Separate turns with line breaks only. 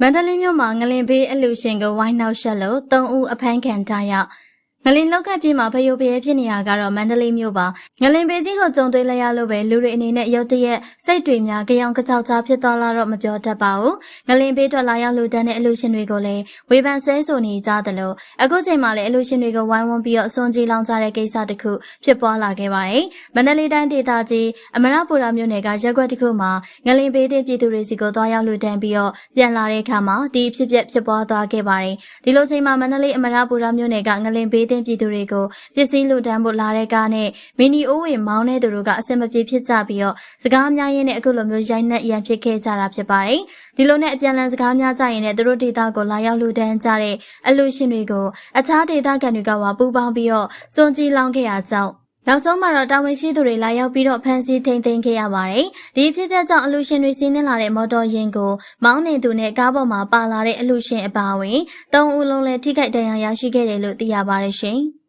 မန္တလေးမြို့မှာငလင်ဘေးအလူရှင်ကိုဝိုင်းနှောက်ရှက်လို့၃ဦးအဖမ်းခံထားရ ငလင်လောက်ကပြည့်မှာဖယိုဖရဲဖြစ်နေရကတော့မန္တလေးမြို့ပါငလင်ဘေးကြီးကိုကြုံတွေ့လိုက်ရလို့ပဲလူတွေအနေနဲ့ရုတ်တရက်စိတ်တွေများကြောင်ကြောက်ကြားဖြစ်သွားလာတော့မပြောတတ်ပါဘူးငလင်ဘေးထွက်လာရောက်လူတန်းတဲ့အလူရှင်တွေကိုလည်းဝေဖန်ဆဲဆိုနေကြသလိုအခုချိန်မှာလည်းအလူရှင်တွေကိုဝိုင်းဝန်းပြီးတော့အစွန်ကြီးလောင်ကြတဲ့ကိစ္စတစ်ခုဖြစ်ပွားလာခဲ့ပါတယ်မန္တလေးတိုင်းဒေသကြီးအမရပူရာမြို့နယ်ကရက်ွက်တစ်ခုမှာငလင်ဘေးတဲ့ပြည်သူတွေစီကိုသွားရောက်လူတန်းပြီးတော့ပြန်လာတဲ့အခါမှာဒီအဖြစ်ပြက်ဖြစ်ပွားသွားခဲ့ပါတယ်ဒီလိုချိန်မှာမန္တလေးအမရပူရာမြို့နယ်ကငလင်ဘေးတဲ့ပြည်သူတွေကိုပစ္စည်းလူတန်းဖို့လာတဲ့ကားနဲ့မီနီအိုးဝင်မောင်းတဲ့သူတို့ကအစင်မပြေဖြစ်ကြပြီးတော့စကားများရင်းနဲ့အခုလိုမျိုးရိုက်နှက်ရန်ဖြစ်ခဲ့ကြတာဖြစ်ပါတယ်ဒီလိုနဲ့အပြန်အလှန်စကားများကြရင်လည်းသူတို့ဒေသကိုလာရောက်လူတန်းကြတဲ့အလူရှင်တွေကိုအခြားဒေသခံတွေကပါပူပေါင်းပြီးတော့စွန်ကြီးလောင်းခဲ့ရကြောင်း နောက်ဆုံးမှာတော့တာဝန်ရှိသူတွေလာရောက်ပြီးတော့ဖမ်းဆီးထိန်သိမ်းခဲ့ရပါတယ်။ဒီဖြစ်တဲ့ကြောင့်အလူရှင်တွေစီးနှင်းလာတဲ့မော်တော်ယာဉ်ကိုမောင်းနေသူနဲ့ကားပေါ်မှာပါလာတဲ့အလူရှင်အပါအဝင်၃ဦးလုံးလည်းထိခိုက်ဒဏ်ရာရရှိခဲ့တယ်လို့သိရပါတယ်ရှင်။